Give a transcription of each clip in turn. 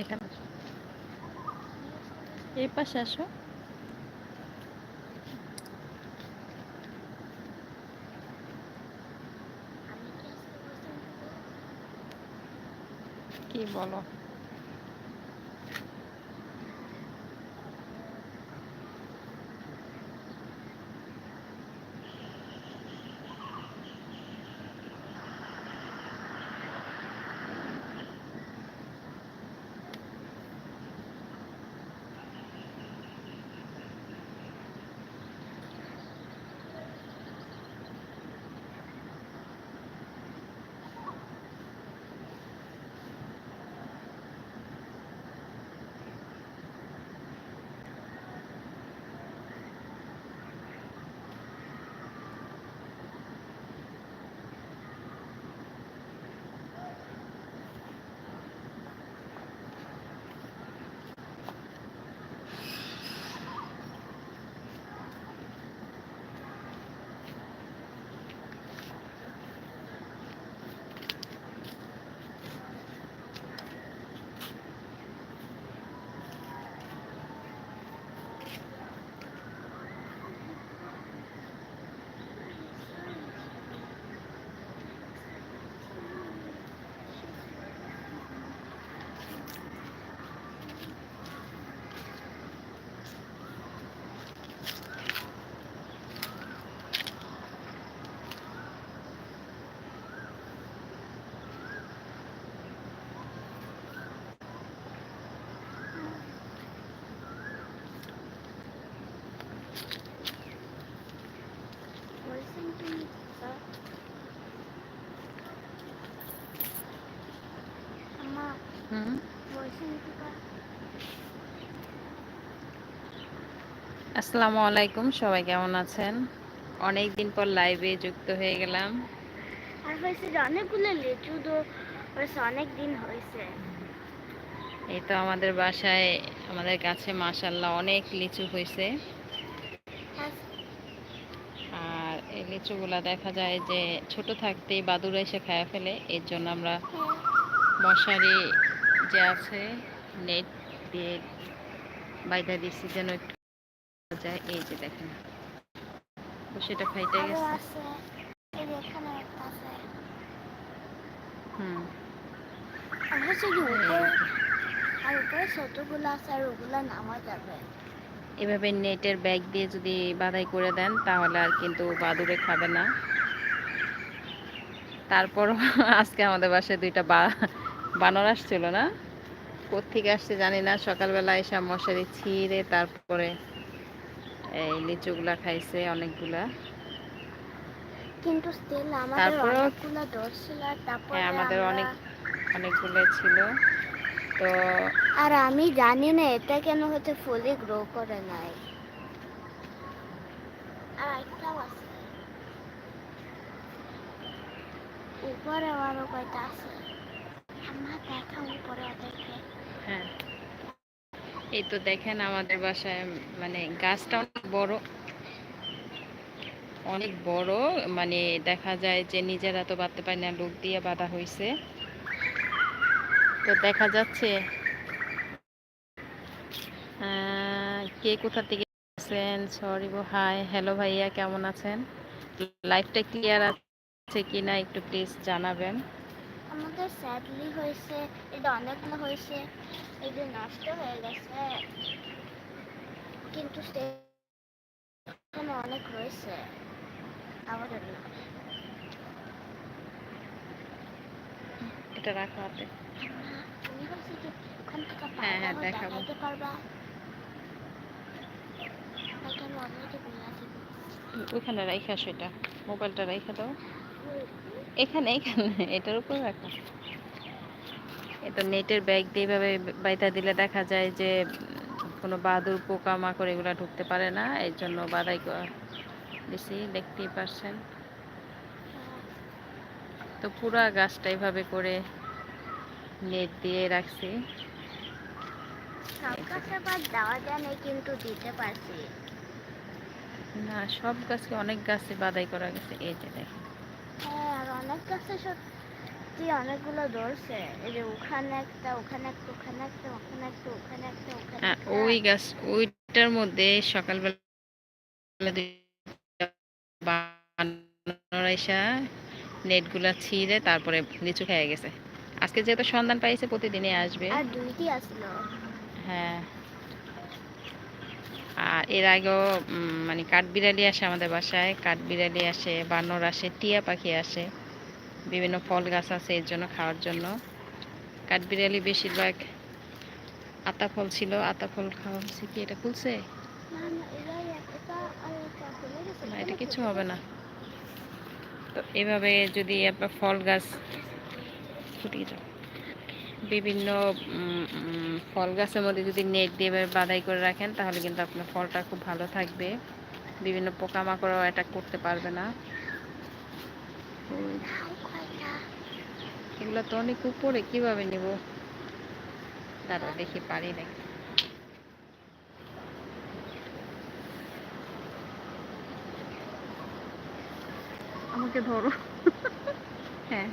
এখানে এই পাশে আসো। কি বলো? আসসালামু আলাইকুম সবাই কেমন আছেন? অনেক দিন পর লাইভে যুক্ত হয়ে গেলাম। আর হয়েছে অনেকগুলো লিচু তো হয়েছে অনেক দিন হয়েছে। এই তো আমাদের বাসায় আমাদের গাছে মাশাল্লাহ অনেক লিচু হয়েছে। আর এই লিচুগুলা দেখা যায় যে ছোট থাকতেই বাদুড় এসে খায় ফেলে এর জন্য আমরা মশারি যে আছে নেট দিয়ে বাইদা দিচ্ছি যেন একটু যায়। এই যে দেখেন। তো সেটা ফাইটে গেছে। হুম। এভাবে নেটের ব্যাগ দিয়ে যদি বাধাই করে দেন তাহলে আর কিন্তু বাদুড়ে খাবে না। তারপর আজকে আমাদের বাসায় দুইটা বা বানর আসছিল না? কোথেকে আসছে জানি না। সকালবেলা এসে মশারি ছিঁড়ে তারপরে এই লিচুগুলা খাইছে অনেকগুলা। কিন্তু স্টিল আমাদের অনেকগুলো ধরছিল আর হ্যাঁ আমাদের অনেক অনেকগুলো ছিল। তো আর আমি জানি না এটা কেন হচ্ছে ফুলি গ্রো করে নাই। আর একটাও আছে। উপরে আরও কয়টা আছে আমার দেখা উপরে ওদেরকে হ্যাঁ এই তো দেখেন আমাদের বাসায় মানে গাছটা অনেক বড়। অনেক বড় মানে দেখা যায় যে নিজেরা তো বাঁধতে পারি না, লোক দিয়ে বাঁধা হয়েছে তো দেখা যাচ্ছে কে কোথা থেকে আছেন সরি গো হাই হ্যালো ভাইয়া, কেমন আছেন? লাইফটা ক্লিয়ার আছে কি না একটু প্লিজ জানাবেন। আমাদের স্যাডলি হয়েছে এটা অনেকগুলো হয়েছে এটা নষ্ট হয়ে গেছে। কিন্তু সে- এখানে অনেক রয়েছে আমাদের না এটা রাখো হাতে। ওখান হ্যাঁ, হ্যাঁ, দেখাবো। ওইখানে রাইখা সেটা মোবাইলটা রাইখা দাও। এখানে এখানে এটার উপর রাখো। এটা নেটের ব্যাগ দিয়ে এভাবে বাইতা দিলে দেখা যায় যে কোনো বাদুর পোকা মাকড় এগুলো ঢুকতে পারে না এর জন্য বাদাই করা। দেখতেই পারছেন। তো পুরা গাছটা এইভাবে করে নেট দিয়ে রাখছি। সব গাছে আবার দেওয়া যায় না কিন্তু দিতে পারছি। না সব গাছকে অনেক গাছে বাদাই করা গেছে এই যে দেখেন। অনেক গাছে সত্যি অনেকগুলো ধরছে। এই যে ওখানে একটা ওখানে একটা ওখানে একটা ওখানে একটা ওখানে একটা ওখানে একটা। ওই গাছ ওইটার মধ্যে সকালবেলা বানর আইসা নেটগুলা ছিঁড়ে তারপরে লিচু খেয়ে গেছে। আজকে যেহেতু সন্ধান পাইছে প্রতিদিনই আসবে। আর দুইটি আসলো। হ্যাঁ। আর এর আগেও মানে কাঠবিড়ালি আসে আমাদের বাসায় কাঠবিড়ালি আসে বানর আসে টিয়া পাখি আসে। বিভিন্ন ফল গাছ আছে এর জন্য খাওয়ার জন্য। কাঠবিড়ালি বেশিরভাগ আতা ফল ছিল। আতা ফল খাওয়া হচ্ছে কি? এটা খুলছে না, এটা কিছু হবে না। তো এভাবে যদি আপনার ফল গাছ ফুটিয়ে যাও বিভিন্ন ফল গাছের মধ্যে যদি নেট দিয়ে বাধাই করে রাখেন, তাহলে কিন্তু আপনার ফলটা খুব ভালো থাকবে। বিভিন্ন পোকামাকড়ও অ্যাটাক করতে পারবে না? এগুলো তো অনেক উপরে কীভাবে নিব? দাঁড়া দেখি পারি নাকি। আমাকে ধরো। হ্যাঁ।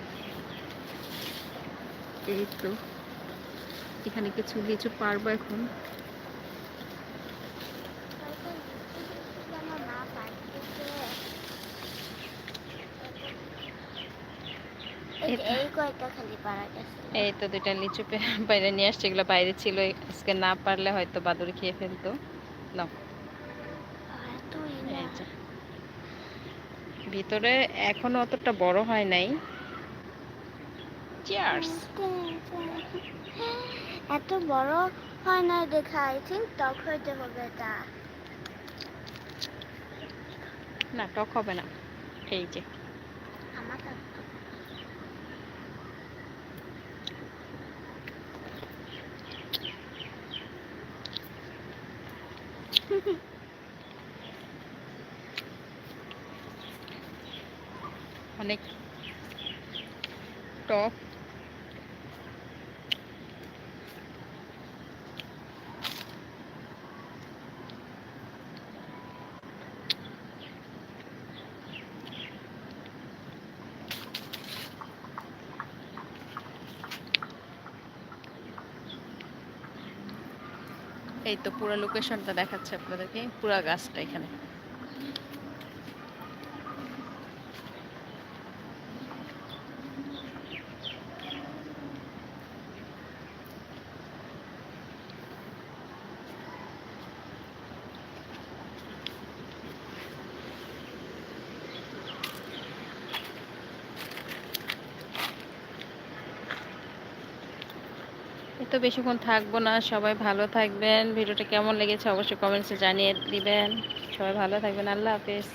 এই তো। এখানে কিছু লিচু পারব এখন কয়টা লিচু যেন না পারতেছে। এই তো দুইটা লিচু বাইরে নিয়ে আসছে এগুলো বাইরে ছিল। আজকে না পারলে হয়তো বাদুড় খেয়ে ফেলতো। না। ভিতরে এখনও অতটা বড় হয় নাই। চিয়ার্স এত বড় হয় না দেখা। আই থিঙ্ক টক হইতে হবে এটা। না টক হবে না। এই যে আমার কাছে অনেক টক এই তো পুরো লোকেশনটা দেখাচ্ছে আপনাদেরকে পুরো গাছটা এখানে। তো বেশিক্ষণ থাকব না, সবাই ভালো থাকবেন। ভিডিওটা কেমন লেগেছে অবশ্যই কমেন্টসে জানিয়ে দিবেন। সবাই ভালো থাকবেন, আল্লাহ হাফেজ।